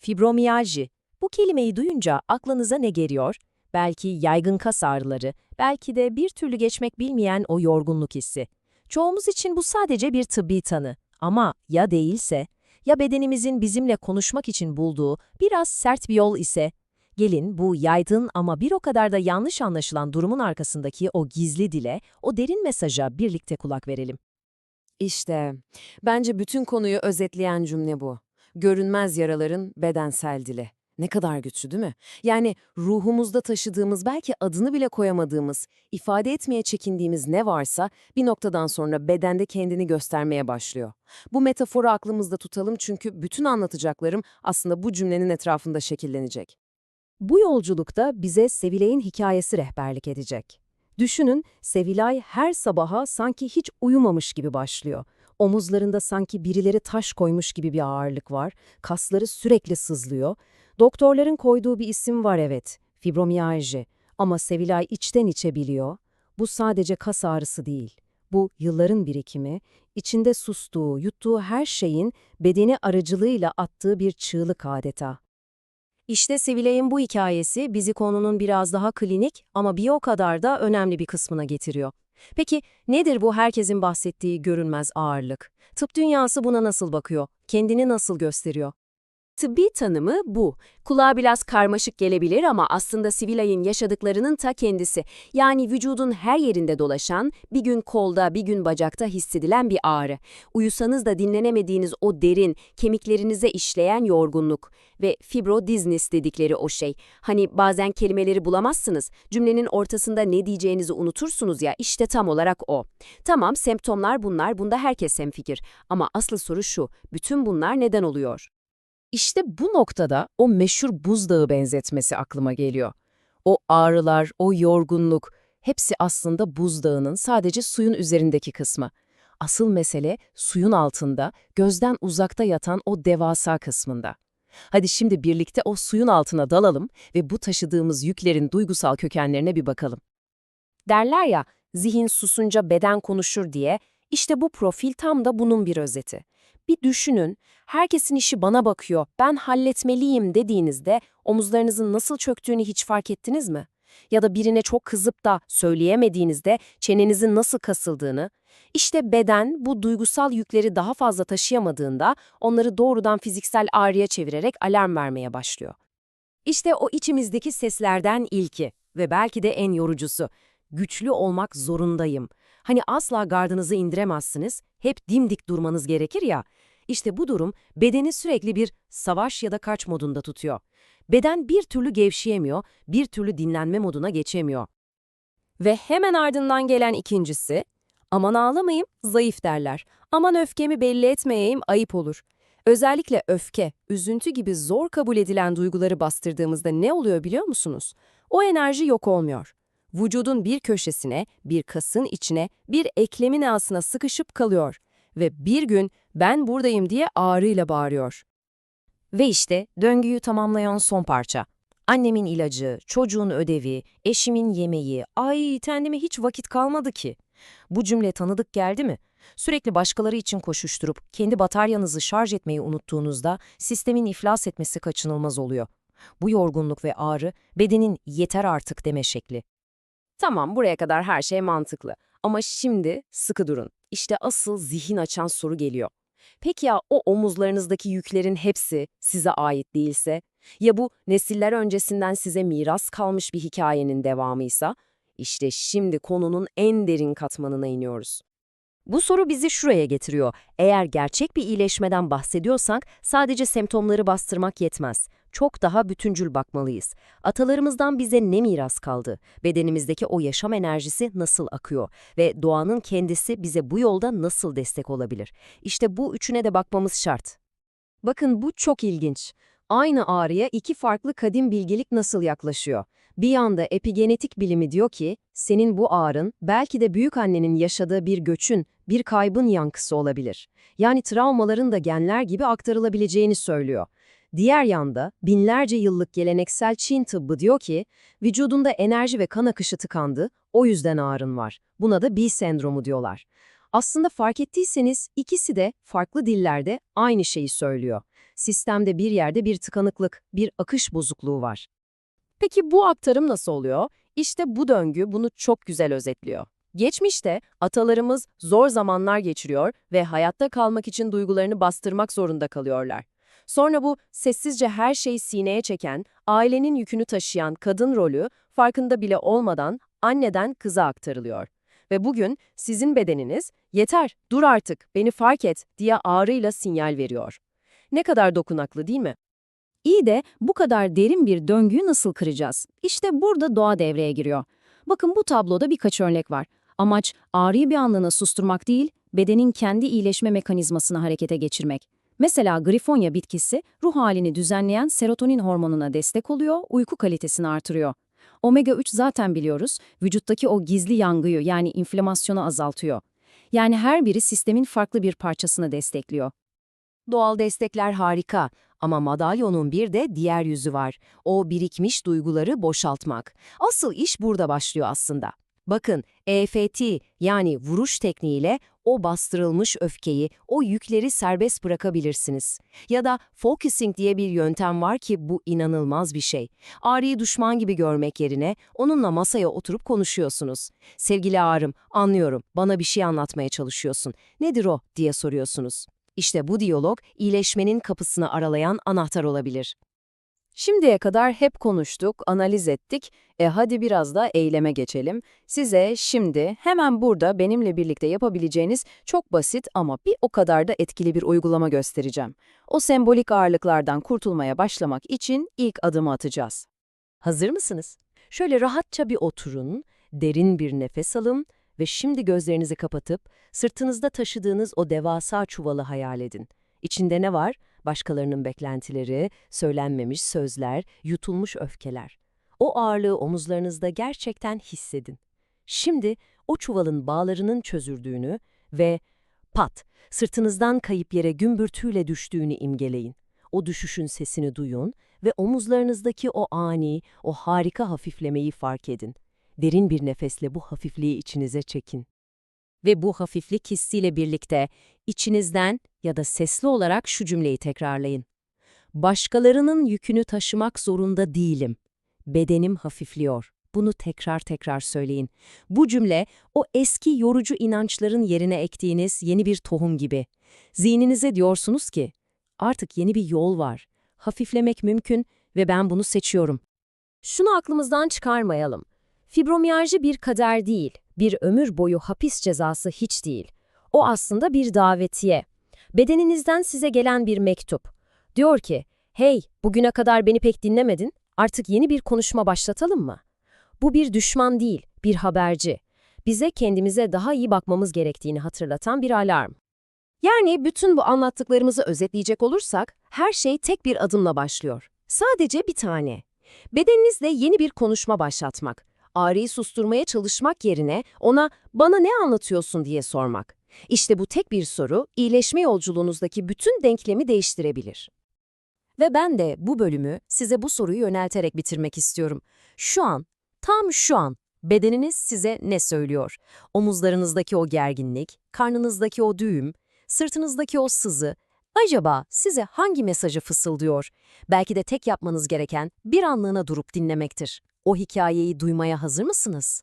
Fibromiyalji. Bu kelimeyi duyunca aklınıza ne geliyor? Belki yaygın kas ağrıları, belki de bir türlü geçmek bilmeyen o yorgunluk hissi. Çoğumuz için bu sadece bir tıbbi tanı. Ama ya değilse, ya bedenimizin bizimle konuşmak için bulduğu biraz sert bir yol ise, gelin bu yaygın ama bir o kadar da yanlış anlaşılan durumun arkasındaki o gizli dile, o derin mesaja birlikte kulak verelim. İşte, bence bütün konuyu özetleyen cümle bu. Görünmez yaraların bedensel dili. Ne kadar güçlü değil mi? Yani ruhumuzda taşıdığımız, belki adını bile koyamadığımız, ifade etmeye çekindiğimiz ne varsa bir noktadan sonra bedende kendini göstermeye başlıyor. Bu metaforu aklımızda tutalım çünkü bütün anlatacaklarım aslında bu cümlenin etrafında şekillenecek. Bu yolculukta bize Sevilay'ın hikayesi rehberlik edecek. Düşünün, Sevilay her sabaha sanki hiç uyumamış gibi başlıyor. Omuzlarında sanki birileri taş koymuş gibi bir ağırlık var, kasları sürekli sızlıyor. Doktorların koyduğu bir isim var evet, fibromiyalji. Ama Sevilay içten içe biliyor, bu sadece kas ağrısı değil. Bu yılların birikimi, içinde sustuğu, yuttuğu her şeyin bedeni aracılığıyla attığı bir çığlık adeta. İşte Sevilay'ın bu hikayesi bizi konunun biraz daha klinik ama bir o kadar da önemli bir kısmına getiriyor. Peki nedir bu herkesin bahsettiği görünmez ağırlık? Tıp dünyası buna nasıl bakıyor? Kendini nasıl gösteriyor? Tıbbi tanımı bu. Kulağa biraz karmaşık gelebilir ama aslında Sivilay'ın yaşadıklarının ta kendisi. Yani vücudun her yerinde dolaşan, bir gün kolda, bir gün bacakta hissedilen bir ağrı. Uyusanız da dinlenemediğiniz o derin, kemiklerinize işleyen yorgunluk. Ve fibrodiznis dedikleri o şey. Hani bazen kelimeleri bulamazsınız, cümlenin ortasında ne diyeceğinizi unutursunuz ya, işte tam olarak o. Tamam, semptomlar bunlar, bunda herkes hemfikir. Ama asıl soru şu, bütün bunlar neden oluyor? İşte bu noktada o meşhur buzdağı benzetmesi aklıma geliyor. O ağrılar, o yorgunluk, hepsi aslında buzdağının sadece suyun üzerindeki kısmı. Asıl mesele suyun altında, gözden uzakta yatan o devasa kısmında. Hadi şimdi birlikte o suyun altına dalalım ve bu taşıdığımız yüklerin duygusal kökenlerine bir bakalım. Derler ya, zihin susunca beden konuşur diye, işte bu profil tam da bunun bir özeti. Bir düşünün, herkesin işi bana bakıyor, ben halletmeliyim dediğinizde omuzlarınızın nasıl çöktüğünü hiç fark ettiniz mi? Ya da birine çok kızıp da söyleyemediğinizde çenenizin nasıl kasıldığını, işte beden bu duygusal yükleri daha fazla taşıyamadığında onları doğrudan fiziksel ağrıya çevirerek alarm vermeye başlıyor. İşte o içimizdeki seslerden ilki ve belki de en yorucusu. Güçlü olmak zorundayım. Hani asla gardınızı indiremezsiniz, hep dimdik durmanız gerekir ya. İşte bu durum bedeni sürekli bir savaş ya da kaç modunda tutuyor. Beden bir türlü gevşeyemiyor, bir türlü dinlenme moduna geçemiyor. Ve hemen ardından gelen ikincisi, aman ağlamayayım, zayıf derler. Aman öfkemi belli etmeyeyim, ayıp olur. Özellikle öfke, üzüntü gibi zor kabul edilen duyguları bastırdığımızda ne oluyor biliyor musunuz? O enerji yok olmuyor. Vücudun bir köşesine, bir kasın içine, bir eklemin ağasına sıkışıp kalıyor. Ve bir gün ben buradayım diye ağrıyla bağırıyor. Ve işte döngüyü tamamlayan son parça. Annemin ilacı, çocuğun ödevi, eşimin yemeği, ay kendime hiç vakit kalmadı ki. Bu cümle tanıdık geldi mi? Sürekli başkaları için koşuşturup kendi bataryanızı şarj etmeyi unuttuğunuzda sistemin iflas etmesi kaçınılmaz oluyor. Bu yorgunluk ve ağrı bedenin yeter artık deme şekli. Tamam, buraya kadar her şey mantıklı. Ama şimdi sıkı durun. İşte asıl zihin açan soru geliyor. Peki ya o omuzlarınızdaki yüklerin hepsi size ait değilse? Ya bu nesiller öncesinden size miras kalmış bir hikayenin devamıysa? İşte şimdi konunun en derin katmanına iniyoruz. Bu soru bizi şuraya getiriyor. Eğer gerçek bir iyileşmeden bahsediyorsak sadece semptomları bastırmak yetmez. Çok daha bütüncül bakmalıyız. Atalarımızdan bize ne miras kaldı? Bedenimizdeki o yaşam enerjisi nasıl akıyor? Ve doğanın kendisi bize bu yolda nasıl destek olabilir? İşte bu üçüne de bakmamız şart. Bakın bu çok ilginç. Aynı ağrıya iki farklı kadim bilgelik nasıl yaklaşıyor? Bir yanda epigenetik bilimi diyor ki, senin bu ağrın belki de büyük annenin yaşadığı bir göçün, bir kaybın yankısı olabilir. Yani travmaların da genler gibi aktarılabileceğini söylüyor. Diğer yanda binlerce yıllık geleneksel Çin tıbbı diyor ki, vücudunda enerji ve kan akışı tıkandı, o yüzden ağrın var. Buna da B sendromu diyorlar. Aslında fark ettiyseniz ikisi de farklı dillerde aynı şeyi söylüyor. Sistemde bir yerde bir tıkanıklık, bir akış bozukluğu var. Peki bu aktarım nasıl oluyor? İşte bu döngü bunu çok güzel özetliyor. Geçmişte atalarımız zor zamanlar geçiriyor ve hayatta kalmak için duygularını bastırmak zorunda kalıyorlar. Sonra bu sessizce her şeyi sineye çeken, ailenin yükünü taşıyan kadın rolü farkında bile olmadan anneden kıza aktarılıyor. Ve bugün sizin bedeniniz yeter, dur artık, beni fark et diye ağrıyla sinyal veriyor. Ne kadar dokunaklı değil mi? İyi de bu kadar derin bir döngüyü nasıl kıracağız? İşte burada doğa devreye giriyor. Bakın bu tabloda birkaç örnek var. Amaç ağrıyı bir anlığına susturmak değil, bedenin kendi iyileşme mekanizmasını harekete geçirmek. Mesela grifonya bitkisi ruh halini düzenleyen serotonin hormonuna destek oluyor, uyku kalitesini artırıyor. Omega 3 zaten biliyoruz, vücuttaki o gizli yangıyı yani inflamasyonu azaltıyor. Yani her biri sistemin farklı bir parçasını destekliyor. Doğal destekler harika ama madalyonun bir de diğer yüzü var. O birikmiş duyguları boşaltmak. Asıl iş burada başlıyor aslında. Bakın, EFT yani vuruş tekniğiyle o bastırılmış öfkeyi, o yükleri serbest bırakabilirsiniz. Ya da focusing diye bir yöntem var ki bu inanılmaz bir şey. Ağrıyı düşman gibi görmek yerine onunla masaya oturup konuşuyorsunuz. Sevgili ağrım, anlıyorum, bana bir şey anlatmaya çalışıyorsun. Nedir o diye soruyorsunuz. İşte bu diyalog iyileşmenin kapısını aralayan anahtar olabilir. Şimdiye kadar hep konuştuk, analiz ettik. E hadi biraz da eyleme geçelim. Size şimdi hemen burada benimle birlikte yapabileceğiniz çok basit ama bir o kadar da etkili bir uygulama göstereceğim. O sembolik ağırlıklardan kurtulmaya başlamak için ilk adımı atacağız. Hazır mısınız? Şöyle rahatça bir oturun, derin bir nefes alın ve şimdi gözlerinizi kapatıp sırtınızda taşıdığınız o devasa çuvalı hayal edin. İçinde ne var? Başkalarının beklentileri, söylenmemiş sözler, yutulmuş öfkeler. O ağırlığı omuzlarınızda gerçekten hissedin. Şimdi o çuvalın bağlarının çözüldüğünü ve pat, sırtınızdan kayıp yere gümbürtüyle düştüğünü imgeleyin. O düşüşün sesini duyun ve omuzlarınızdaki o ani, o harika hafiflemeyi fark edin. Derin bir nefesle bu hafifliği içinize çekin. Ve bu hafiflik hissiyle birlikte içinizden ya da sesli olarak şu cümleyi tekrarlayın. Başkalarının yükünü taşımak zorunda değilim. Bedenim hafifliyor. Bunu tekrar tekrar söyleyin. Bu cümle o eski yorucu inançların yerine ektiğiniz yeni bir tohum gibi. Zihninize diyorsunuz ki artık yeni bir yol var. Hafiflemek mümkün ve ben bunu seçiyorum. Şunu aklımızdan çıkarmayalım. Fibromiyalji bir kader değil, bir ömür boyu hapis cezası hiç değil. O aslında bir davetiye. Bedeninizden size gelen bir mektup. Diyor ki, hey bugüne kadar beni pek dinlemedin, artık yeni bir konuşma başlatalım mı? Bu bir düşman değil, bir haberci. Bize kendimize daha iyi bakmamız gerektiğini hatırlatan bir alarm. Yani bütün bu anlattıklarımızı özetleyecek olursak, her şey tek bir adımla başlıyor. Sadece bir tane. Bedeninizle yeni bir konuşma başlatmak. Ağrıyı susturmaya çalışmak yerine ona bana ne anlatıyorsun diye sormak. İşte bu tek bir soru iyileşme yolculuğunuzdaki bütün denklemi değiştirebilir. Ve ben de bu bölümü size bu soruyu yönelterek bitirmek istiyorum. Şu an, tam şu an bedeniniz size ne söylüyor? Omuzlarınızdaki o gerginlik, karnınızdaki o düğüm, sırtınızdaki o sızı, acaba size hangi mesajı fısıldıyor? Belki de tek yapmanız gereken bir anlığına durup dinlemektir. O hikayeyi duymaya hazır mısınız?